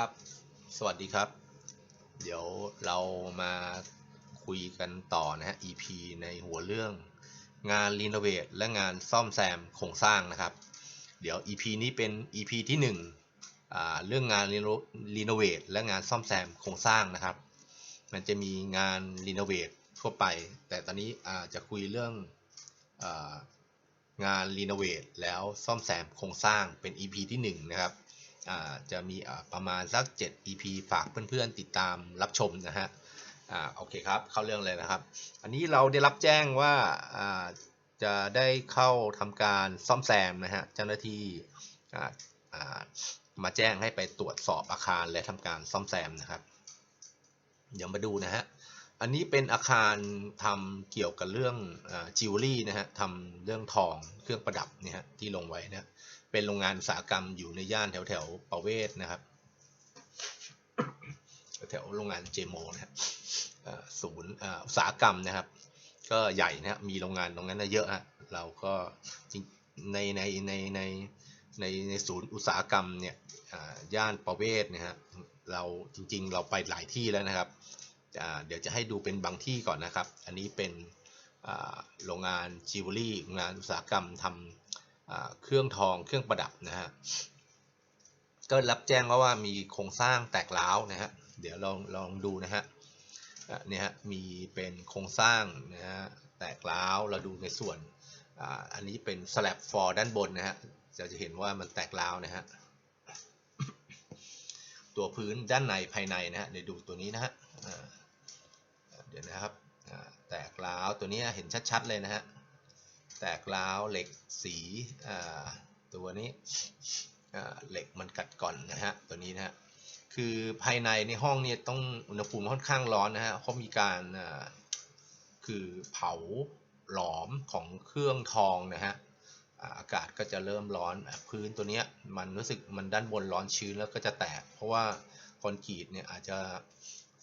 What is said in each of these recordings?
ครับ สวัสดีครับ เดี๋ยวเรามาคุยกันต่อนะฮะ EP ในหัวเรื่องงานรีโนเวทและงานซ่อมแซมโครงสร้างนะครับ เดี๋ยว EP นี้เป็น EP ที่1อ่าเรื่องงานรีโนเวทและงานซ่อมแซมโครงสร้างนะครับ มันจะมีงานรีโนเวททั่วไป แต่ตอนนี้อ่าจะคุยเรื่องอางานรีโนเวทแล้วซ่อมแซมโครงสร้างเป็น EP ที่1นะครับ จะมีประมาณสัก 7 EP ฝากเพื่อนๆติดตามรับชมนะฮะอ่าโอเคครับเข้าเรื่องเลยนะครับ อันนี้เราได้รับแจ้งว่าอ่าจะได้เข้าทำการซ่อมแซมนะฮะเจ้าหน้าที่อ่าอ่ามาแจ้งให้ไปตรวจสอบอาคารและทำการซ่อมแซมนะครับ เดี๋ยวมาดูนะฮะอันนี้เป็นอาคารทำเกี่ยวกับเรื่องจิวเวลรี่นะฮะทำเรื่องทองเครื่องประดับเนี่ยฮะที่ลงไว้นะ เป็นโรงงานอุตสาหกรรมอยู่ในย่านแถวแถวประเวศนะครับ แถวโรงงานเจโมนะครับศูนย์อุตสาหกรรมนะครับ ก็ใหญ่นะครับมีโรงงานตรงนั้นเยอะฮะเราก็ในในในในในในศูนย์อุตสาหกรรมเนี่ยย่านประเวศนะฮะเราจริงๆ เราไปหลายที่แล้วนะครับเดี๋ยวจะให้ดูเป็นบางที่ก่อนนะครับ อันนี้เป็นโรงงานจิวเวลรี่โรงงานอุตสาหกรรมทำอ่า เครื่องทองเครื่องประดับนะฮะก็รับแจ้งมาว่ามีโครงสร้างแตกร้าวนะฮะเดี๋ยวลองลองดูนะฮะเนี่ยฮะมีเป็นโครงสร้างนะฮะแตกร้าวเราดูในส่วนอ,อันนี้เป็นสลับฟอร์ด้านบนนะฮะจะจะเห็นว่ามันแตกร้าวนะฮะตัวพื้นด้านในภายในนะฮะเดี๋ยวดูตัวนี้นะฮะเดี๋ยวนะครับแตกร้าวตัวนี้เห็นชัดๆเลยนะฮะ แตกร้าวเหล็กสีตัวนี้เหล็กมันกัดก่อนนะฮะตัวนี้นะฮะคือภายในในห้องเนี่ยต้องอุณหภูมิค่อนข้างร้อนนะฮะเขามีการคือเผาหลอมของเครื่องทองนะฮะอากาศก็จะเริ่มร้อนพื้นตัวนี้มันรู้สึกมันด้านบนร้อนชื้นแล้วก็จะแตก เพราะว่าคอนกรีตเนี่ยอาจจะ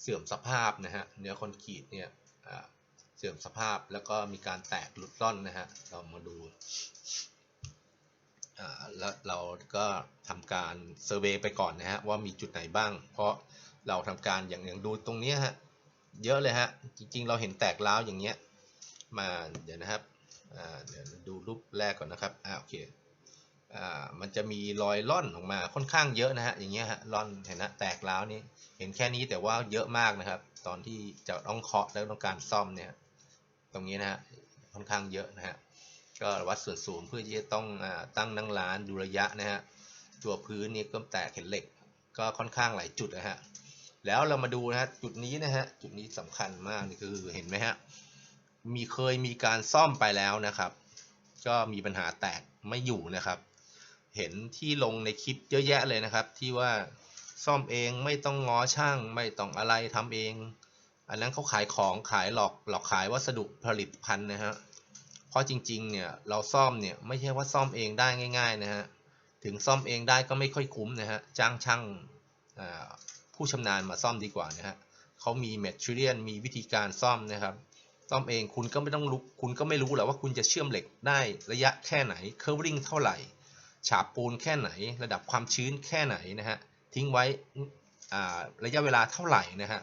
เสื่อมสภาพนะฮะเนื้อคอนกรีตเนี่ย เสื่อมสภาพแล้วก็มีการแตกหลุดร่อนนะฮะ เรามาดูอ่าแล้วเราก็ทำการเซอร์เวยไปก่อนนะฮะว่ามีจุดไหนบ้าง เพราะเราทำการอย่างอย่างดูตรงนี้ฮะเยอะเลยฮะจริง ๆ เราเห็นแตกร้าวอย่างเงี้ยมาเดี๋ยวนะครับอ่าเดี๋ยวดูรูปแรกก่อนนะครับอ่าโอเคอ่ามันจะมีรอยร่อนออกมาค่อนข้างเยอะนะฮะอย่างเงี้ยฮะร่อนเห็นนะแตกร้าวนี่เห็นแค่นี้แต่ว่าเยอะมากนะครับ ตอนที่จะต้องเคาะแล้วต้องการซ่อมเนี่ย ตรงนี้นะฮะค่อนข้างเยอะนะฮะก็วัดส่วนสูงเพื่อที่จะต้องอตั้งนั่งร้านดูระยะนะฮะตัวพื้นนี่ก็แตกเห็นเหล็ก ก็ค่อนข้างหลายจุดนะฮะแล้วเรามาดูนะฮะจุดนี้นะฮะจุดนี้สำคัญมากนี่คือเห็นไหมฮะมีเคยมีการซ่อมไปแล้วนะครับ ก็มีปัญหาแตกไม่อยู่นะครับ เห็นที่ลงในคลิปเยอะแยะเลยนะครับ ที่ว่าซ่อมเองไม่ต้องง้อช่างไม่ต้องอะไรทำเอง อันนั้นเขาขายของขายหลอกหลอกขายวัสดุผลิตภัณฑ์นะฮะเพราะจริงๆเนี่ยเราซ่อมเนี่ยไม่ใช่ว่าซ่อมเองได้ง่าย ๆนะฮะถึงซ่อมเองได้ก็ไม่ค่อยคุ้มนะฮะจ้างช่างผู้ชำนาญมาซ่อมดีกว่านะฮะเขามีแมทเทียลมีวิธีการซ่อมนะครับซ่อมเองคุณก็ไม่ต้องรู้คุณก็ไม่รู้แหละว่าคุณจะเชื่อมเหล็กได้ระยะแค่ไหนเคอร์ริงเท่าไหร่ ฉาบปูนแค่ไหน ระดับความชื้นแค่ไหนนะฮะทิ้งไว้ระยะเวลาเท่าไหร่นะฮะ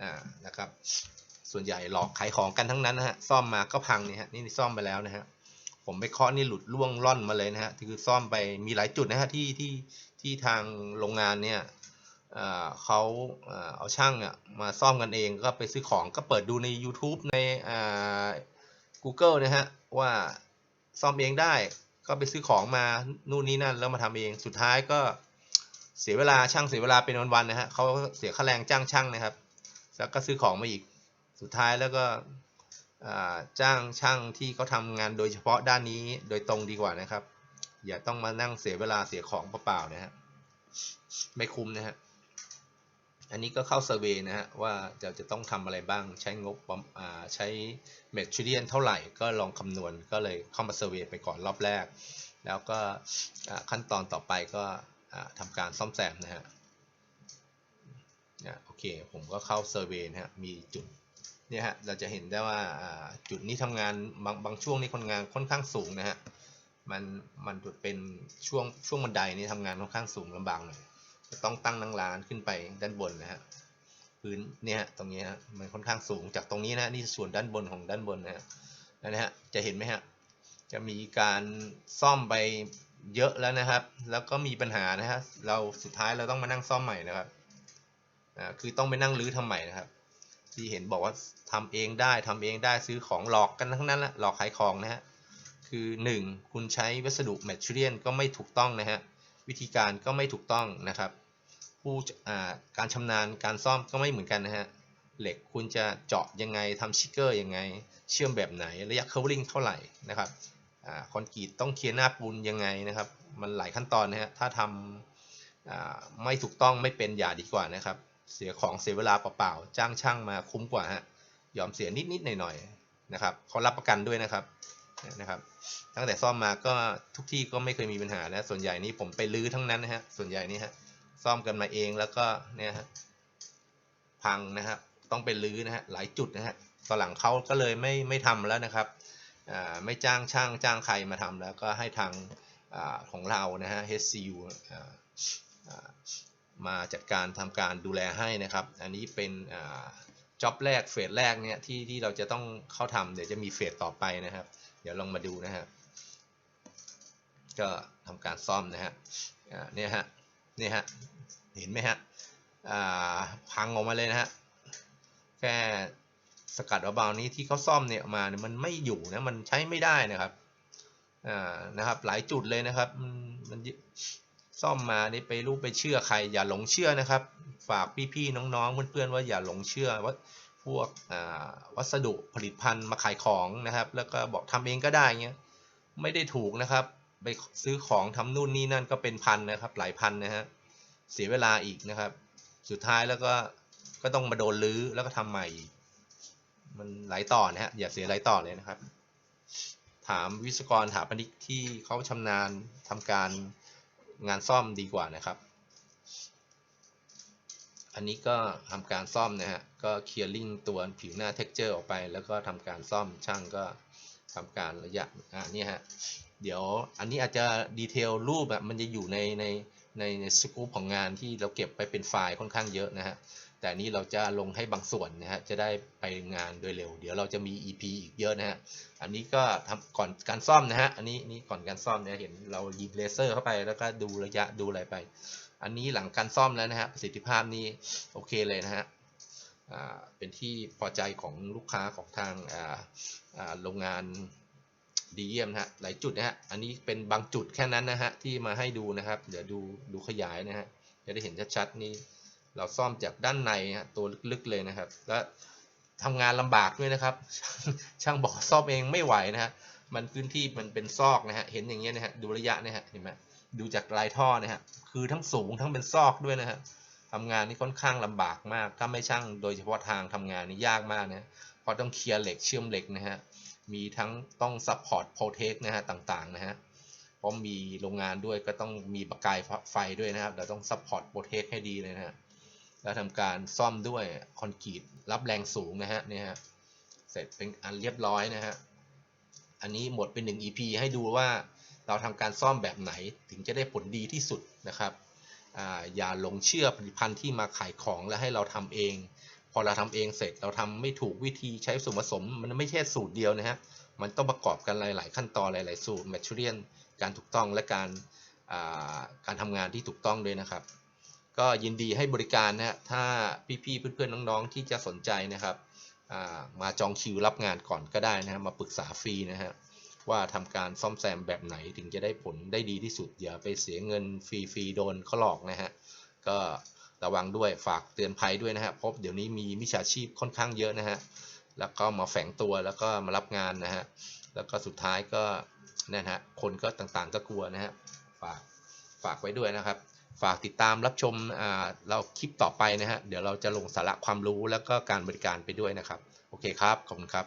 อ่านะครับ ส่วนใหญ่หลอกขายของกันทั้งนั้นนะฮะซ่อมมาก็พังนี่ฮะนี่ซ่อมไปแล้วนะฮะผมไปเคาะนี่หลุดล่วงล่อนมาเลยนะฮะคือซ่อมไปมีหลายจุดนะฮะที่ที่ที่ทางโรงงานเนี่ยเขาเอาช่างมาซ่อมกันเองก็ไปซื้อของก็เปิดดูใน YouTube ใน Google นะฮะว่าซ่อมเองได้ก็ไปซื้อของมานู่นนี่นั่นแล้วมาทำเองสุดท้ายก็เสียเวลาช่างเสียเวลาเป็นวันๆนะฮะเขาเสียค่าแรงจ้างช่างนะครับ แล้วก็ซื้อของมาอีก สุดท้ายแล้วก็จ้างช่างที่เขาทำงานโดยเฉพาะด้านนี้โดยตรงดีกว่านะครับ อย่าต้องมานั่งเสียเวลาเสียของเปล่าๆนะฮะไม่คุ้มนะฮะอันนี้ก็เข้าเซอร์เวยนะฮะว่าจะจะต้องทำอะไรบ้างใช้งบใช้เมทริเลียนเท่าไหร่ก็ลองคำนวณก็เลยเข้ามาเซอร์เวยไปก่อนรอบแรก แล้วก็ขั้นตอนต่อไปก็ทำการซ่อมแซมนะฮะ นี่ยโอเคผมก็เข้าเซอร์เวยนะฮะมีจุดเนี่ยฮะเราจะเห็นได้ว่าจุดนี้ทำงานบางบางช่วงนี้คนงานค่อนข้างสูงนะฮะมันมันเป็นช่วงช่วงบันไดนี่ทำงานค่อนข้างสูงลำบากหน่อยจะต้องตั้งนังร้านขึ้นไปด้านบนนะฮะพื้นเนี่ยฮะตรงนี้ฮะมันค่อนข้างสูงจากตรงนี้นะนี่ส่วนด้านบนของด้านบนนะฮะนะฮะจะเห็นไหมฮะจะมีการซ่อมไปเยอะแล้วนะครับ แล้วก็มีปัญหานะฮะเราสุดท้ายเราต้องมานั่งซ่อมใหม่นะครับ อ่าคือต้องไปนั่งรื้อทำใหม่นะครับ ที่เห็นบอกว่าทำเองได้ทำเองได้ซื้อของหลอกกันทั้งนั้นแหละหลอกขายของนะฮะคือ 1 คุณใช้วัสดุแมทเทียลก็ไม่ถูกต้องนะฮะวิธีการก็ไม่ถูกต้องนะครับ ผู้อ่าการชำนาญการซ่อมก็ไม่เหมือนกันนะฮะเหล็กคุณจะเจาะยังไงทำชิกเกอร์ยังไง เชื่อมแบบไหนระยะ covering เท่าไหร่นะครับอาคอนกรีตต้องเคลียร์หน้าปูนยังไงนะครับ มันหลายขั้นตอนนะฮะถ้าทำอ่าไม่ถูกต้องไม่เป็นอย่าดีกว่านะครับ เสียของเสียเวลาเปล่าๆจ้างช่างมาคุ้มกว่าฮะยอมเสียนิดๆหน่อยๆนะครับเขารับประกันด้วยนะครับนะครับ ตั้งแต่ซ่อมมาก็ทุกที่ก็ไม่เคยมีปัญหานะส่วนใหญ่นี้ผมไปลื้อทั้งนั้นนะฮะส่วนใหญ่นี่ฮะซ่อมกันมาเองแล้วก็เนี่ยฮะพังนะครับต้องไปลื้อนะฮะหลายจุดนะฮะตอนหลังเขาก็เลยไม่ไม่ทำแล้วนะครับอ่าไม่จ้างช่างจ้างใครมาทำแล้วก็ให้ทางอาของเรานะฮะ HCU อ่า มาจัดการทำการดูแลให้นะครับ อันนี้เป็นจ็อบแรกเฟสแรกเนี่ยที่ที่เราจะต้องเข้าทำเดี๋ยวจะมีเฟสต่อไปนะครับ เดี๋ยวลองมาดูนะฮะก็ทำการซ่อมนะฮะเนี่ยฮะเนี่ยฮะเห็นไหมฮะพังออกมาเลยนะฮะแค่สกัดเบาๆนี้ที่เขาซ่อมเนี่ยมาเนี่ยมันไม่อยู่นะมันใช้ไม่ได้นะครับอ่านะครับหลายจุดเลยนะครับมัน ซ่อมมานี่ไปรู้ไปเชื่อใคร อย่าหลงเชื่อนะครับ ฝากพี่ๆน้องๆเพื่อนๆว่าอย่าหลงเชื่อว่าพวกวัสดุผลิตภัณฑ์มาขายของนะครับ แล้วก็บอกทำเองก็ได้เงี้ยไม่ได้ถูกนะครับ ไปซื้อของทำนู่นนี่นั่นก็เป็นพันนะครับ หลายพันนะฮะเสียเวลาอีกนะครับ สุดท้ายแล้วก็ก็ต้องมาโดนลื้อแล้วก็ทำใหม่ มันหลายต่อนะฮะอย่าเสียหลายต่อเลยนะครับ ถามวิศวกรถาปนิกที่เขาชำนาญทำการ งานซ่อมดีกว่านะครับ อันนี้ก็ทำการซ่อมนะฮะ ก็เคลียร์ลิงตัวผิวหน้าเท็กเจอร์ออกไป แล้วก็ทำการซ่อมช่างก็ทำการระยะอ่านี่ฮะ เดี๋ยวอันนี้อาจจะดีเทลรูปแบบมันจะอยู่ในในในในสกู๊ปของงานที่เราเก็บไปเป็นไฟล์ค่อนข้างเยอะนะฮะ แต่นี้เราจะลงให้บางส่วนนะฮะจะได้ไปงานโดยเร็ว เดี๋ยวเราจะมี EP อีกเยอะนะฮะอันนี้ก็ทำก่อนการซ่อมนะฮะอันนี้นี่ก่อนการซ่อมเนี่ยเห็นเรายิงเลเซอร์เข้าไปแล้วก็ดูระยะดูอะไรไป อันนี้หลังการซ่อมแล้วนะฮะประสิทธิภาพนี่โอเคเลยนะฮะเป็นที่พอใจของลูกค้าของทางโรงงานดีเยี่ยมนะฮะหลายจุดนะฮะอันนี้เป็นบางจุดแค่นั้นนะฮะที่มาให้ดูนะครับ เดี๋ยวดูดูขยายนะฮะจะได้เห็นชัดๆนี่ เราซ่อมจากด้านในฮะตัวลึกๆเลยนะครับ และทำงานลำบากด้วยนะครับ ช่างบอกซ่อมเองไม่ไหวนะฮะมันพื้นที่มันเป็นซอกนะฮะเห็นอย่างเงี้ยนะฮะดูระยะนะฮะเห็นไหมดูจากลายท่อนะฮะคือทั้งสูงทั้งเป็นซอกด้วยนะฮะทำงานนี่ค่อนข้างลำบากมาก ถ้าไม่ช่างโดยเฉพาะทางทำงานนี่ยากมากนะเพราะต้องเคลียร์เหล็กเชื่อมเหล็กนะฮะ มีทั้งต้องซัพพอร์ตโปรเทคนะฮะต่างๆนะฮะ เพราะมีโรงงานด้วยก็ต้องมีประกายไฟด้วยนะครับ เราต้องซัพพอร์ตโปรเทคให้ดีเลยนะฮะ แล้วทำการซ่อมด้วยคอนกรีตรับแรงสูงนะฮะเนี่ยฮะเสร็จเป็นอันเรียบร้อยนะฮะอันนี้หมดเป็น 1 EP ให้ดูว่าเราทำการซ่อมแบบไหนถึงจะได้ผลดีที่สุดนะครับออย่าหลงเชื่อผลิตภัณฑ์ที่มาขายของแล้วให้เราทำเอง พอเราทำเองเสร็จเราทำไม่ถูกวิธีใช้ส่วนผสม มันไม่ใช่สูตรเดียวนะฮะมันต้องประกอบกันหลาย ๆ ขั้นตอนหลาย ๆ สูตรแมทเทียลการถูกต้องและการการทำงานที่ถูกต้องด้วยนะครับ ก็ยินดีให้บริการนะฮะถ้าพี่ๆเพื่อนๆน้องๆที่จะสนใจนะครับมาจองคิวรับงานก่อนก็ได้นะฮะมาปรึกษาฟรีนะฮะว่าทำการซ่อมแซมแบบไหนถึงจะได้ผลได้ดีที่สุด อย่าไปเสียเงินฟรีๆโดนเขาหลอกนะฮะก็ระวังด้วยฝากเตือนภัยด้วยนะฮะพบเดี๋ยวนี้มีมิจฉาชีพค่อนข้างเยอะนะฮะแล้วก็มาแฝงตัวแล้วก็มารับงานนะฮะแล้วก็สุดท้ายก็นะฮะคนก็ต่างๆก็กลัวนะฮะฝากฝากไว้ด้วยนะครับ ฝากติดตามรับชมเราคลิปต่อไปนะฮะ เดี๋ยวเราจะลงสาระความรู้แล้วก็การบริการไปด้วยนะครับ โอเคครับ ขอบคุณครับ